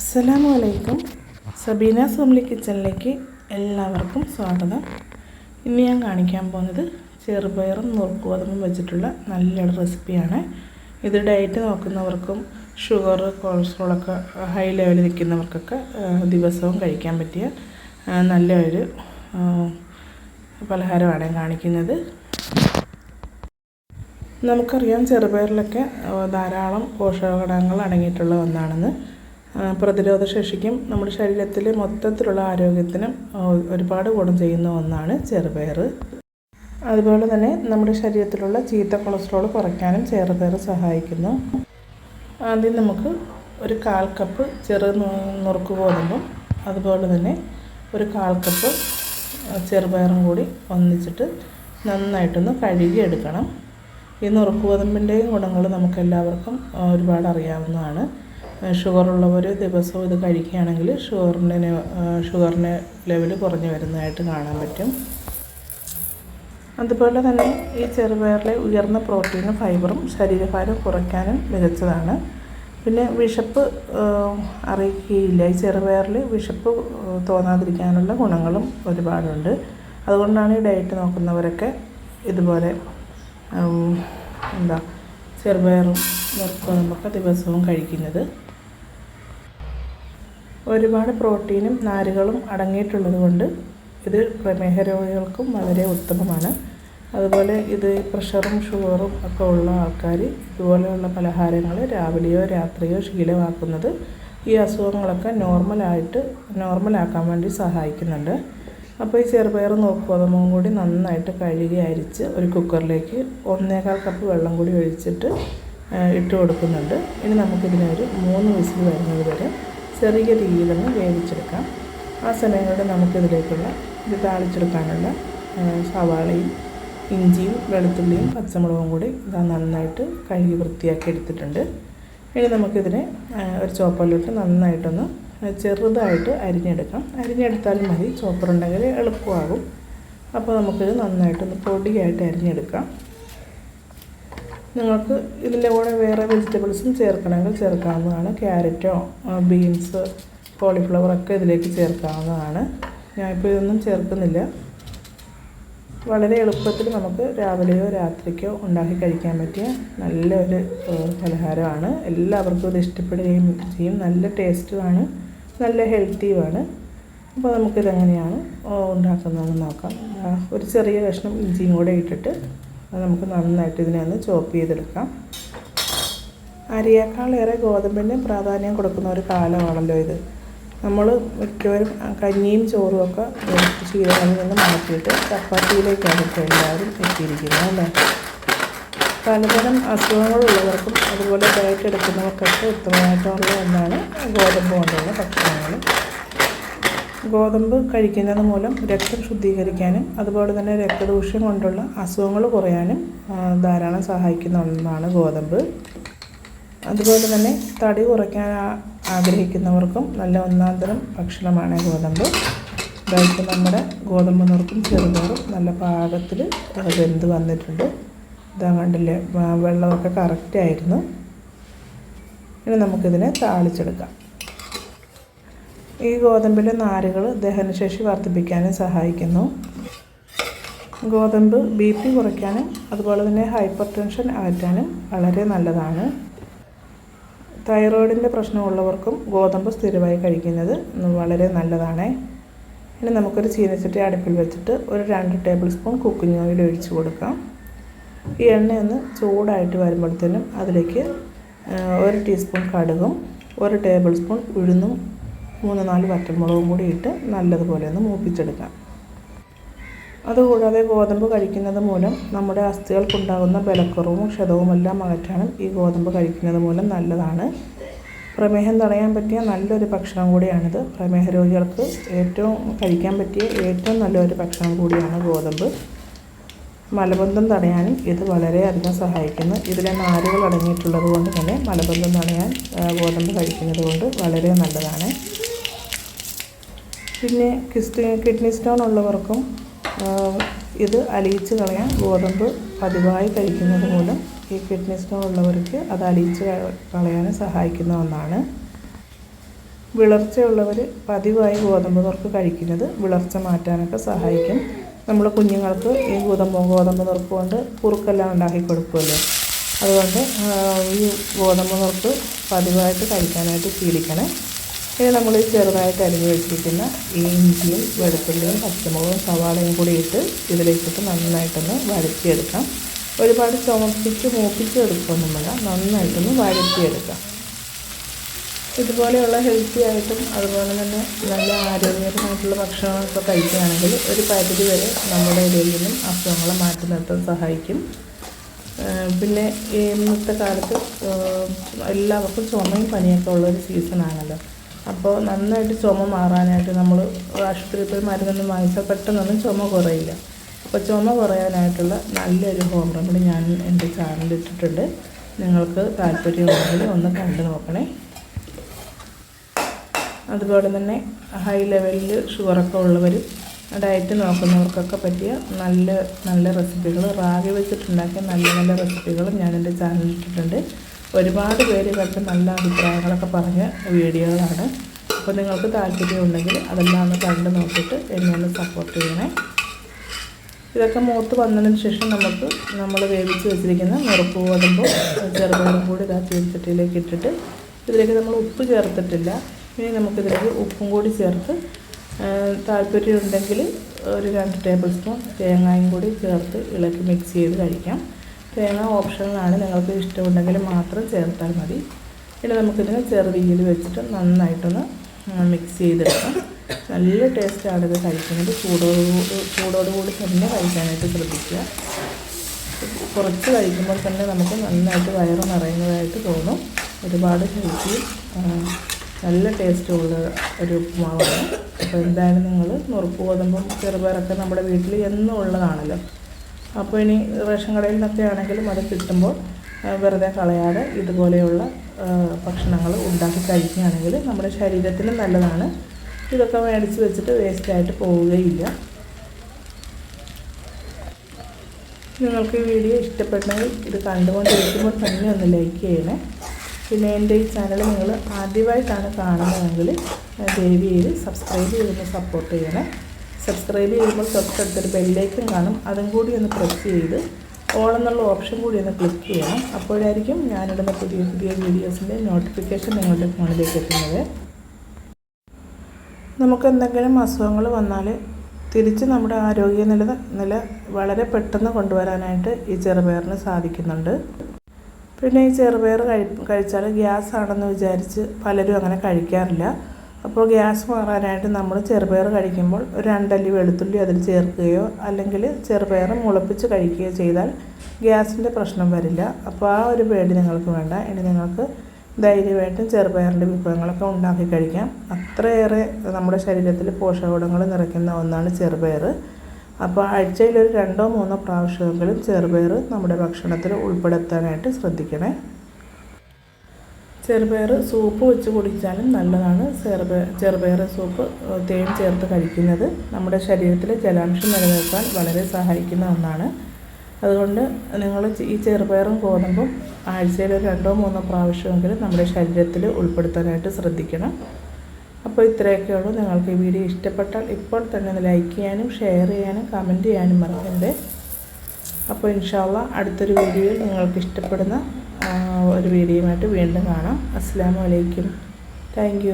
അസ്സലാമു അലൈക്കും സബീന സോംലി കിച്ചണിലേക്ക് എല്ലാവർക്കും സ്വാഗതം. ഇന്ന് ഞാൻ കാണിക്കാൻ പോകുന്നത് ചെറുപയറും നുറുക്കുവതും വെച്ചിട്ടുള്ള നല്ലൊരു റെസിപ്പിയാണ്. ഇത് ഡയറ്റ് നോക്കുന്നവർക്കും ഷുഗർ കൊളസ്ട്രോളൊക്കെ ഹൈ ലെവലിൽ നിൽക്കുന്നവർക്കൊക്കെ ദിവസവും കഴിക്കാൻ പറ്റിയ നല്ലൊരു പലഹാരമാണ് കാണിക്കുന്നത്. നമുക്കറിയാം ചെറുപയറിലൊക്കെ ധാരാളം ധാരാളം പോഷകഘടകങ്ങൾ അടങ്ങിയിട്ടുള്ള ഒന്നാണെന്ന്. പ്രതിരോധ ശേഷിക്കും. നമ്മുടെ ശരീരത്തിലെ മൊത്തത്തിലുള്ള ആരോഗ്യത്തിനും ഒരുപാട് ഗുണം ചെയ്യുന്ന ഒന്നാണ് ചെറുപയർ. അതുപോലെ തന്നെ നമ്മുടെ ശരീരത്തിലുള്ള ചീത്ത കൊളസ്ട്രോൾ കുറയ്ക്കാനും ചെറുപയർ സഹായിക്കുന്നു. ആദ്യം നമുക്ക് ഒരു കാൽ കപ്പ് ചെറു നുറുക്ക് ഗോതമ്പും അതുപോലെ തന്നെ ഒരു കാൽ കപ്പ് ചെറുപയറും കൂടി ഒന്നിച്ചിട്ട് നന്നായിട്ടൊന്ന് കഴുകിയെടുക്കണം. ഈ നുറുക്ക് ഗോതമ്പിന്റെയും ഗുണങ്ങൾ നമുക്കെല്ലാവർക്കും ഒരുപാട് അറിയാവുന്നതാണ് ഷുഗർ ഉള്ളവർ ദിവസവും ഇത് കഴിക്കുകയാണെങ്കിൽ ഷുഗറിന്റെ ഷുഗറിന്റെ ലെവൽ കുറഞ്ഞു വരുന്നതായിട്ട് കാണാൻ പറ്റും. അതുപോലെ തന്നെ ഈ ചെറുപയറിലെ ഉയർന്ന പ്രോട്ടീനും ഫൈബറും ശരീരഭാരം കുറയ്ക്കാനും മികച്ചതാണ്. പിന്നെ വിഷപ്പ് അറിയിക്കുകയില്ല. ഈ ചെറുപയറിൽ വിശപ്പ് ആ, തോന്നാതിരിക്കാനുള്ള ഗുണങ്ങളും ഒരുപാടുണ്ട്. അതുകൊണ്ടാണ് ഈ ഡയറ്റ് നോക്കുന്നവരൊക്കെ ഇതുപോലെ എന്താ ചെറുപയറും നുറുക്കുമൊക്കെ ദിവസവും കഴിക്കുന്നത്. ഒരുപാട് പ്രോട്ടീനും നാരുകളും അടങ്ങിയിട്ടുള്ളത് കൊണ്ട് ഇത് പ്രമേഹ രോഗികൾക്കും വളരെ ഉത്തമമാണ്. അതുപോലെ ഇത് പ്രഷറും ഷുഗറും ഒക്കെ ഉള്ള ആൾക്കാർ ഇതുപോലെയുള്ള പലഹാരങ്ങൾ രാവിലെയോ രാത്രിയോ ശീലമാക്കുന്നത് ഈ അസുഖങ്ങളൊക്കെ നോർമലായിട്ട് നോർമലാക്കാൻ വേണ്ടി സഹായിക്കുന്നുണ്ട്. അപ്പോൾ ഈ ചെറുപയർ നോക്കുവതമും കൂടി നന്നായിട്ട് കഴുകി അരിച്ച് ഒരു കുക്കറിലേക്ക് ഒന്നേകാൽ കപ്പ് വെള്ളം കൂടി ഒഴിച്ചിട്ട് ഇട്ട് കൊടുക്കുന്നുണ്ട്. ഇനി നമുക്കിതിനൊരു മൂന്ന് വിസിൽ വരുന്നത് വരെ ചെറിയ തീയിലൊന്ന് വേവിച്ചെടുക്കാം. ആ സമയം കൊണ്ട് നമുക്കിതിലേക്കുള്ള ഇത് താളിച്ചെടുക്കാനുള്ള സവാളയും ഇഞ്ചിയും വെളുത്തുള്ളിയും പച്ചമുളകും കൂടി ഇതാ നന്നായിട്ട് കഴുകി വൃത്തിയാക്കി എടുത്തിട്ടുണ്ട്. ഇനി നമുക്കിതിനെ ഒരു ചോപ്പറിലിട്ട് നന്നായിട്ടൊന്ന് ചെറുതായിട്ട് അരിഞ്ഞെടുക്കാം. അരിഞ്ഞെടുത്താലും മതി ചോപ്പറുണ്ടെങ്കിൽ എളുപ്പമാകും. അപ്പോൾ നമുക്കിത് നന്നായിട്ടൊന്ന് പൊടിയായിട്ട് അരിഞ്ഞെടുക്കാം. നിങ്ങൾക്ക് ഇതിന്റെ കൂടെ വേറെ വെജിറ്റബിൾസും ചേർക്കണമെങ്കിൽ ചേർക്കാവുന്നതാണ്. ക്യാരറ്റോ ബീൻസ് കോളിഫ്ലവർ ഒക്കെ ഇതിലേക്ക് ചേർക്കാവുന്നതാണ്. ഞാനിപ്പോൾ ഇതൊന്നും ചേർക്കുന്നില്ല. വളരെ എളുപ്പത്തിൽ നമുക്ക് രാവിലെയോ രാത്രിക്കോ ഉണ്ടാക്കി കഴിക്കാൻ പറ്റിയ നല്ലൊരു പലഹാരമാണ്. എല്ലാവർക്കും ഇത് ഇഷ്ടപ്പെടുകയും ചെയ്യും. നല്ല ടേസ്റ്റുമാണ്. നല്ല ഹെൽത്തിയുമാണ്. അപ്പോൾ നമുക്കിതെങ്ങനെയാണ് ഉണ്ടാക്കുന്നതെന്ന് നോക്കാം. ഒരു ചെറിയ കഷ്ണം ഇഞ്ചിയും കൂടെ ഇട്ടിട്ട് അത് നമുക്ക് നന്നായിട്ട് ഇതിനെ ഒന്ന് ചോപ്പ് ചെയ്തെടുക്കാം അരിയേക്കാളേറെ ഗോതമ്പിന് പ്രാധാന്യം കൊടുക്കുന്ന ഒരു കാലമാണല്ലോ ഇത്. നമ്മൾ മിക്കവരും കഞ്ഞിയും ചോറും ഒക്കെ ശീലങ്ങളിൽ നിന്ന് മാറ്റിയിട്ട് ചപ്പാത്തിയിലേക്കാണ് ഇപ്പോൾ എല്ലാവരും എത്തിയിരിക്കുന്നത് അല്ലേ? പലതരം അസുഖങ്ങളുള്ളവർക്കും അതുപോലെ ഡയറ്റ് എടുക്കുന്നവർക്കൊക്കെ ഉത്തമമായിട്ടുള്ള ഒന്നാണ് ഗോതമ്പ് കൊണ്ടുള്ള ഭക്ഷണങ്ങൾ. ഗോതമ്പ് കഴിക്കുന്നത് മൂലം രക്തം ശുദ്ധീകരിക്കാനും അതുപോലെ തന്നെ രക്തദൂഷ്യം കൊണ്ടുള്ള അസുഖങ്ങൾ കുറയാനും ധാരാളം സഹായിക്കുന്ന ഒന്നാണ് ഗോതമ്പ്. അതുപോലെ തന്നെ തടി കുറയ്ക്കാൻ ആഗ്രഹിക്കുന്നവർക്കും നല്ല ഒന്നാന്തരം ഭക്ഷണമാണ് ഗോതമ്പ്. ഇതായിട്ട് നമ്മുടെ ഗോതമ്പ് നുറുക്കും ചെറുപയറും നല്ല പാകത്തിൽ വെന്ത് വന്നിട്ടുണ്ട്. ഇതാ കണ്ടില്ലേ വെള്ളമൊക്കെ കറക്റ്റായിരുന്നു ഇനി നമുക്കിതിനെ താളിച്ചെടുക്കാം. ഈ ഗോതമ്പിലെ നാരുകൾ ദഹനശേഷി വർദ്ധിപ്പിക്കാനും സഹായിക്കുന്നു. ഗോതമ്പ് ബി പി കുറയ്ക്കാനും അതുപോലെ തന്നെ ഹൈപ്പർ ടെൻഷൻ അകറ്റാനും വളരെ നല്ലതാണ്. തൈറോയിഡിന്റെ പ്രശ്നമുള്ളവർക്കും ഗോതമ്പ് സ്ഥിരമായി കഴിക്കുന്നത് വളരെ നല്ലതാണ്. ഇനി നമുക്കൊരു ചീനച്ചട്ടി അടുപ്പിൽ വെച്ചിട്ട് ഒരു രണ്ട് ടേബിൾ സ്പൂൺ കുക്കിംഗ് ഓയിൽ ഒഴിച്ച് കൊടുക്കാം. ഈ എണ്ണയൊന്ന് ചൂടായിട്ട് വരുമ്പോഴത്തേനും അതിലേക്ക് ഒരു ടീസ്പൂൺ കടുകും ഒരു ടേബിൾ സ്പൂൺ ഉഴുന്നും മൂന്ന് നാല് വറ്റൽമുളകും കൂടി ഇട്ട് നല്ലതുപോലെ ഒന്ന് മൂപ്പിച്ചെടുക്കാം. അതുകൂടാതെ ഗോതമ്പ് കഴിക്കുന്നത് മൂലം നമ്മുടെ അസ്ഥികൾക്കുണ്ടാകുന്ന ബലക്കുറവും ക്ഷതവുമെല്ലാം അകറ്റാനും ഈ ഗോതമ്പ് കഴിക്കുന്നത് മൂലം നല്ലതാണ്. പ്രമേഹം തടയാൻ പറ്റിയ നല്ലൊരു ഭക്ഷണം കൂടിയാണിത്. പ്രമേഹ രോഗികൾക്ക് ഏറ്റവും കഴിക്കാൻ പറ്റിയ ഏറ്റവും നല്ലൊരു ഭക്ഷണം കൂടിയാണ് ഗോതമ്പ്. മലബന്ധം തടയാനും ഇത് വളരെയധികം സഹായിക്കുന്നു. ഇതിലെ നാരുകൾ അടങ്ങിയിട്ടുള്ളത് കൊണ്ട് തന്നെ മലബന്ധം തടയാൻ ഗോതമ്പ് കഴിക്കുന്നത് കൊണ്ട് വളരെ നല്ലതാണ്. പിന്നെ കിസ്റ്റ് കിഡ്നി സ്റ്റോൺ ഉള്ളവർക്കും ഇത് അലിയിച്ച് കളയാൻ ഗോതമ്പ് പതിവായി കഴിക്കുന്നത് മൂലം ഈ കിഡ്നി സ്റ്റോൺ ഉള്ളവർക്ക് അത് അലിയിച്ച് കളയാൻ സഹായിക്കുന്ന ഒന്നാണ്. വിളർച്ചയുള്ളവർ പതിവായി ഗോതമ്പ് നുറുക്ക് കഴിക്കുന്നത് വിളർച്ച മാറ്റാനൊക്കെ സഹായിക്കും. നമ്മൾ കുഞ്ഞുങ്ങൾക്ക് ഈ ഗോതമ്പ് ഗോതമ്പ് നുറുക്ക് കൊണ്ട് കുറുക്കെല്ലാം ഉണ്ടാക്കി കൊടുക്കുമല്ലോ അതുകൊണ്ട് ഈ ഗോതമ്പ് നുറുക്ക് പതിവായിട്ട് കഴിക്കാനായിട്ട് ശീലിക്കണം. ഇനി നമ്മൾ ചെറുതായിട്ട് അരിഞ്ഞ് വെച്ചിരിക്കുന്ന ഇഞ്ചിയും വെളുത്തുള്ളിയും പച്ചമുളകും സവാളയും കൂടി ഇട്ട് ഇതിലേക്കിട്ട് നന്നായിട്ടൊന്ന് വഴറ്റിയെടുക്കാം. ഒരുപാട് ചുമപ്പിച്ച് മൂപ്പിച്ച് എടുക്കുമൊന്നും വേണ്ട നന്നായിട്ടൊന്ന് വഴറ്റിയെടുക്കാം. ഇതുപോലെയുള്ള ഹെൽത്തി ആയിട്ടും അതുപോലെ തന്നെ നല്ല ആരോഗ്യകരമായിട്ടുള്ള ഭക്ഷണങ്ങളൊക്കെ കഴിക്കുകയാണെങ്കിൽ ഒരു പരിധി വരെ നമ്മുടെ ഇടയിൽ നിന്നും അസുഖങ്ങളെ മാറ്റി നിർത്താൻ സഹായിക്കും. പിന്നെ ഇന്നത്തെ കാലത്ത് എല്ലാവർക്കും ചുമയും പനിയൊക്കെ ഉള്ളൊരു സീസണാണല്ലോ അപ്പോൾ നന്നായിട്ട് ചുമ മാറാനായിട്ട് നമ്മൾ ആശുപത്രിയിൽ പോയി മരുന്നൊന്നും വാങ്ങിച്ചാൽ പെട്ടെന്നൊന്നും ചുമ കുറയില്ല. അപ്പോൾ ചുമ കുറയാനായിട്ടുള്ള നല്ലൊരു ഹോം റെമഡി ഞാൻ എന്റെ ചാനലിൽ ഇട്ടിട്ടുണ്ട്. നിങ്ങൾക്ക് താല്പര്യമുണ്ടെങ്കിൽ ഒന്ന് കണ്ടു നോക്കണേ. അതുപോലെ തന്നെ ഹൈ ലെവലിൽ ഷുഗറൊക്കെ ഉള്ളവർ ഡയറ്റ് നോക്കുന്നവർക്കൊക്കെ പറ്റിയ നല്ല നല്ല റെസിപ്പികൾ റാഗി വെച്ചിട്ടുണ്ടാക്കിയ നല്ല നല്ല റെസിപ്പികൾ ഞാൻ എന്റെ ചാനലിൽ ഇട്ടിട്ടുണ്ട്. ഒരുപാട് പേര് കണ്ട് നല്ല അഭിപ്രായങ്ങളൊക്കെ പറഞ്ഞ വീഡിയോകളാണ്. അപ്പോൾ നിങ്ങൾക്ക് താല്പര്യമുണ്ടെങ്കിൽ അതെല്ലാം ഒന്ന് കണ്ട് നോക്കിയിട്ട് എന്നെ ഒന്ന് സപ്പോർട്ട് ചെയ്യണേ. ഇതൊക്കെ മൂത്ത് വന്നതിന് ശേഷം നമുക്ക് നമ്മൾ വേവിച്ച് വെച്ചിരിക്കുന്ന മുറുപ്പ് ഗോതമ്പും ചെറുപയറും കൂടി ഇതാ ചീർച്ചട്ടിയിലേക്ക് ഇട്ടിട്ട് ഇതിലേക്ക് നമ്മൾ ഉപ്പ് ചേർത്തിട്ടില്ല. ഇനി നമുക്കിതിലേക്ക് ഉപ്പും കൂടി ചേർത്ത് താല്പര്യമുണ്ടെങ്കിൽ ഒരു രണ്ട് ടേബിൾ സ്പൂൺ തേങ്ങായും കൂടി ചേർത്ത് ഇളക്കി മിക്സ് ചെയ്ത് കഴിക്കാം. തേങ്ങ ഓപ്ഷനാണ് നിങ്ങൾക്ക് ഇഷ്ടമുണ്ടെങ്കിൽ മാത്രം ചേർത്താൽ മതി. ഇനി നമുക്കിതിനെ ചെറുതീയിൽ വെച്ചിട്ട് നന്നായിട്ടൊന്ന് മിക്സ് ചെയ്തെടുക്കാം. നല്ല ടേസ്റ്റാണ് ഇത് കഴിക്കുന്നത്. ചൂടോട് ചൂടോടുകൂടി തന്നെ കഴിക്കാനായിട്ട് ശ്രദ്ധിക്കുക. കുറച്ച് കഴിക്കുമ്പോൾ തന്നെ നമുക്ക് നന്നായിട്ട് വയറ് നിറയുന്നതായിട്ട് തോന്നും. ഒരുപാട് ഹെൽത്തി നല്ല ടേസ്റ്റുള്ള ഒരു ഉപ്പുമാവാണ്. അപ്പോൾ എന്തായാലും നിങ്ങൾ നുറുക്ക് ഗോതമ്പും ചെറുപയറൊക്കെ നമ്മുടെ വീട്ടിൽ എന്നും ഉള്ളതാണല്ലോ. അപ്പോൾ ഇനി റേഷൻ കടയിൽ നിന്നൊക്കെ ആണെങ്കിലും അത് കിട്ടുമ്പോൾ വെറുതെ കളയാതെ ഇതുപോലെയുള്ള ഭക്ഷണങ്ങൾ ഉണ്ടാക്കി കഴിക്കുകയാണെങ്കിൽ നമ്മുടെ ശരീരത്തിന് നല്ലതാണ്. ഇതൊക്കെ മേടിച്ച് വെച്ചിട്ട് വേസ്റ്റായിട്ട് പോവുകയില്ല. നിങ്ങൾക്ക് ഈ വീഡിയോ ഇഷ്ടപ്പെട്ടെങ്കിൽ ഇത് കണ്ടുകൊണ്ടിരിക്കുമ്പോൾ തന്നെ ഒന്ന് ലൈക്ക് ചെയ്യണേ. പിന്നെ എന്റെ ഈ ചാനൽ നിങ്ങൾ ആദ്യമായിട്ടാണ് കാണുന്നതെങ്കിൽ ദയവ് ചെയ്ത് സബ്സ്ക്രൈബ് ചെയ്തൊന്ന് സപ്പോർട്ട് ചെയ്യണേ. സബ്സ്ക്രൈബ് ചെയ്യുമ്പോൾ തൊട്ടടുത്തൊരു ബെല്ലേക്കും കാണും. അതും കൂടി ഒന്ന് പ്രസ് ചെയ്ത് ഓൾ എന്നുള്ള ഓപ്ഷൻ കൂടി ഒന്ന് ക്ലിക്ക് ചെയ്യണം അപ്പോഴായിരിക്കും ഞാനിടുന്ന പുതിയ പുതിയ വീഡിയോസിന്റെ നോട്ടിഫിക്കേഷൻ നിങ്ങളുടെ ഫോണിലേക്ക് എത്തുന്നത്. നമുക്ക് എന്തെങ്കിലും അസുഖങ്ങൾ വന്നാൽ തിരിച്ച് നമ്മുടെ ആരോഗ്യ നില നില വളരെ പെട്ടെന്ന് കൊണ്ടുവരാനായിട്ട് ഈ ചെറുപയറിന് സാധിക്കുന്നുണ്ട്. പിന്നെ ഈ ചെറുപയർ കഴി കഴിച്ചാൽ ഗ്യാസ് ആണെന്ന് വിചാരിച്ച് പലരും അങ്ങനെ കഴിക്കാറില്ല. അപ്പോൾ ഗ്യാസ് മാറാനായിട്ട് നമ്മൾ ചെറുപയർ കഴിക്കുമ്പോൾ ഒരു രണ്ടല്ലി വെളുത്തുള്ളി അതിൽ ചേർക്കുകയോ അല്ലെങ്കിൽ ചെറുപയർ മുളപ്പിച്ച് കഴിക്കുകയോ ചെയ്താൽ ഗ്യാസിന്റെ പ്രശ്നം വരില്ല. അപ്പോൾ ആ ഒരു പേടി നിങ്ങൾക്ക് വേണ്ട. ഇനി നിങ്ങൾക്ക് ധൈര്യമായിട്ടും ചെറുപയറിന്റെ വിഭവങ്ങളൊക്കെ ഉണ്ടാക്കി കഴിക്കാം. അത്രയേറെ നമ്മുടെ ശരീരത്തിൽ പോഷകഗുണങ്ങൾ നിറയ്ക്കുന്ന ഒന്നാണ് ചെറുപയർ. അപ്പോൾ ആഴ്ചയിൽ ഒരു രണ്ടോ മൂന്നോ പ്രാവശ്യമെങ്കിലും ചെറുപയർ നമ്മുടെ ഭക്ഷണത്തിൽ ഉൾപ്പെടുത്താനായിട്ട് ശ്രദ്ധിക്കണേ. ചെറുപയർ സൂപ്പ് വെച്ച് കുടിച്ചാലും നല്ലതാണ്. ചെറുപയർ ചെറുപയർ സൂപ്പ് തേൻ ചേർത്ത് കഴിക്കുന്നത് നമ്മുടെ ശരീരത്തിലെ ജലാംശം നിലനിർത്താൻ വളരെ സഹായിക്കുന്ന ഒന്നാണ്. അതുകൊണ്ട് നിങ്ങൾ ഈ ചെറുപയറും ഗോതമ്പും ആഴ്ചയിൽ രണ്ടോ മൂന്നോ പ്രാവശ്യമെങ്കിലും നമ്മുടെ ശരീരത്തിൽ ഉൾപ്പെടുത്താനായിട്ട് ശ്രദ്ധിക്കണം. അപ്പോൾ ഇത്രയൊക്കെ ഉള്ളൂ. നിങ്ങൾക്ക് ഈ വീഡിയോ ഇഷ്ടപ്പെട്ടാൽ ഇപ്പോൾ തന്നെ ലൈക്ക് ചെയ്യാനും ഷെയർ ചെയ്യാനും കമന്റ് ചെയ്യാനും മറക്കരുത് അപ്പോൾ ഇൻഷാല്ല അടുത്തൊരു വീഡിയോയിൽ നിങ്ങൾക്ക് ഇഷ്ടപ്പെടുന്ന ഒരു വീഡിയോയുമായിട്ട് വീണ്ടും കാണാം. അസ്സാം വലൈക്കും താങ്ക്